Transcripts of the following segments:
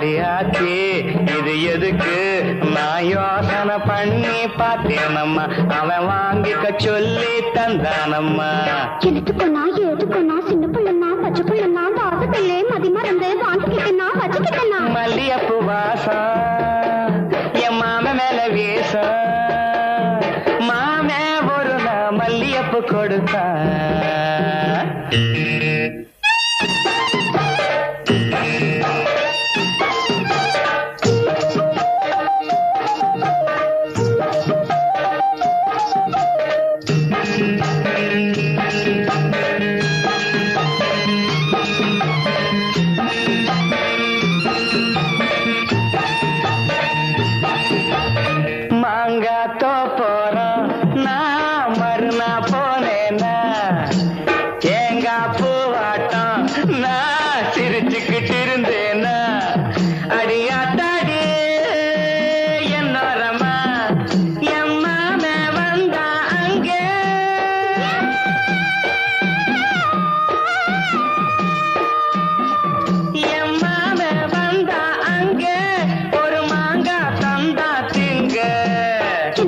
அடியாச்சி இது எதுக்கு? நான் யோசனை பண்ணி பார்த்தேனம்மா. அவன் வாங்கிக்க சொல்லி தந்தானம்மா. எடுத்துக்கொண்டா ஏதுக்கொண்டா சின்ன பிள்ளைனா பச்சை பிள்ளைனா தாசத்திலே மதி மறந்து வாங்கிக்கிட்டனா வச்சுக்கிட்டனா மல்லியப்பு வாசம் என் மாம மேல வீசம் மாமே ஒரு நான் மல்லியப்பு கொடுத்தான்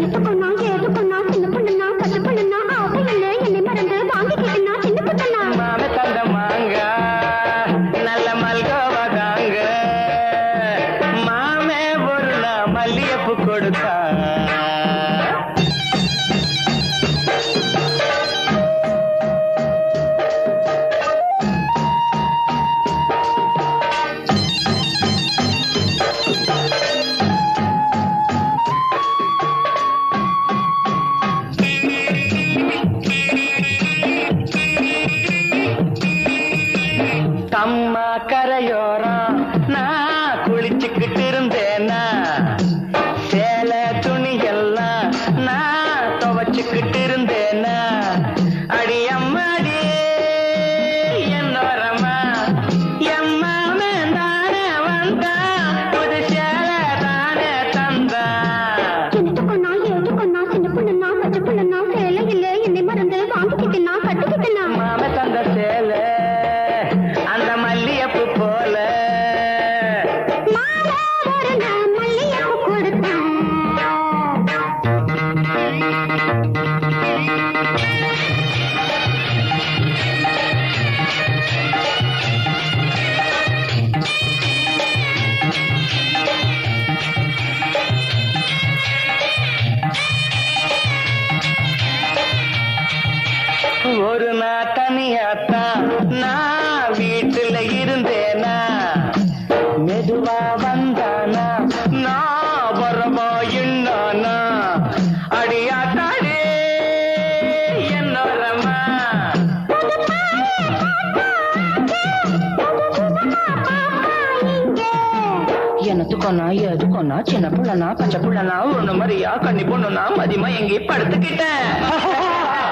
तो தம்மா ஒரு நாள் தனியாத்தான் நான் வீட்டுல இருந்தேனா? மெதுவா வந்தானா? நான் வரமா என்னானா? அடியாத்தாடே என்னோரமா எனத்துக்கொண்ணா எதுக்கொண்ணா சின்ன புள்ளனா பச்சை புள்ளனா? ஒண்ணு மாதிரியா கண்ணி பொண்ணுனா மதியமா எங்கேயும் படுத்துக்கிட்டேன்.